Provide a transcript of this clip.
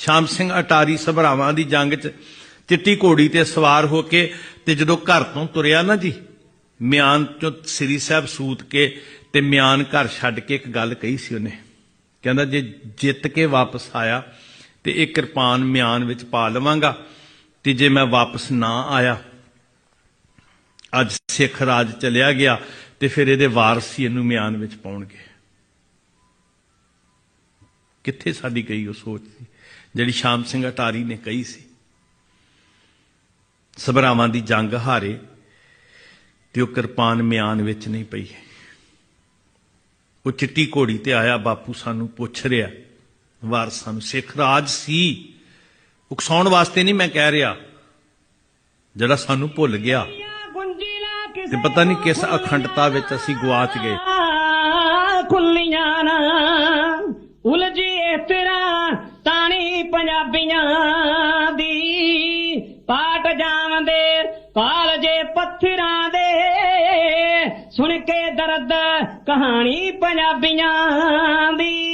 ਸ਼ਾਮ ਸਿੰਘ ਅਟਾਰੀ ਸਭਰਾਵਾਂ ਦੀ ਜੰਗ 'ਚ ਚਿੱਟੀ ਘੋੜੀ ਤੇ ਸਵਾਰ ਹੋ ਕੇ ਤੇ ਜਦੋਂ ਘਰ ਤੋਂ ਤੁਰਿਆ ਨਾ ਜੀ, ਮਿਆਨ ਚੋਂ ਸ੍ਰੀ ਸਾਹਿਬ ਸੂਤ ਕੇ ਤੇ ਮਿਆਨ ਘਰ ਛੱਡ ਕੇ ਇੱਕ ਗੱਲ ਕਹੀ ਸੀ ਉਹਨੇ। ਕਹਿੰਦਾ ਜੇ ਜਿੱਤ ਕੇ ਵਾਪਸ ਆਇਆ ਤੇ ਇਹ ਕਿਰਪਾਨ ਮਿਆਨ ਵਿੱਚ ਪਾ ਲਵਾਂਗਾ ਤੇ ਜੇ ਮੈਂ ਵਾਪਸ ਨਾ ਆਇਆ, ਅੱਜ ਸਿੱਖ ਰਾਜ ਚਲਿਆ ਗਿਆ ਤੇ ਫਿਰ ਇਹਦੇ ਵਾਰਸ ਹੀ ਇਹਨੂੰ ਮਿਆਨ ਵਿੱਚ ਪਾਉਣਗੇ। ਕਿੱਥੇ ਸਾਡੀ ਗਈ ਉਹ ਸੋਚ ਸੀ? ਜਿਹੜੀ ਸ਼ਾਮ ਸਿੰਘ ਅਟਾਰੀ ਨੇ ਕਹੀ ਸੀ, ਸਭਰਾਵਾਂ ਦੀ ਜੰਗ ਹਾਰੇ ਤੇ ਉਹ ਕਿਰਪਾਨ ਮਿਆਨ ਵਿੱਚ ਨਹੀਂ ਪਈ ਉਹ ਚਿੱਟੀ ਘੋੜੀ ਤੇ ਆਇਆ, ਬਾਪੂ ਸਾਨੂੰ ਪੁੱਛ ਰਿਹਾ ਵਾਰਸਾਂ ਨੂੰ ਸਿੱਖ ਰਾਜ ਸੀ? ਉਕਸਾਉਣ ਵਾਸਤੇ ਨਹੀਂ ਮੈਂ ਕਹਿ ਰਿਹਾ। ਜਿਹੜਾ ਸਾਨੂੰ ਭੁੱਲ ਗਿਆ ਤੇ ਪਤਾ ਨਹੀਂ ਕਿਸ ਅਖੰਡਤਾ ਵਿੱਚ ਅਸੀਂ ਗਵਾਚ ਗਏ। ਖੁੱਲੀਆਂ ਨਾ, ਉਲਝੀ ਪੰਜਾਬੀਆਂ ਦੀ ਪਾਟ ਜਾਵੰਦੇ ਕਾਲਜੇ ਪੱਥਰਾਂ ਦੇ ਸੁਣ ਕੇ ਦਰਦ ਕਹਾਣੀ ਪੰਜਾਬੀਆਂ ਦੀ।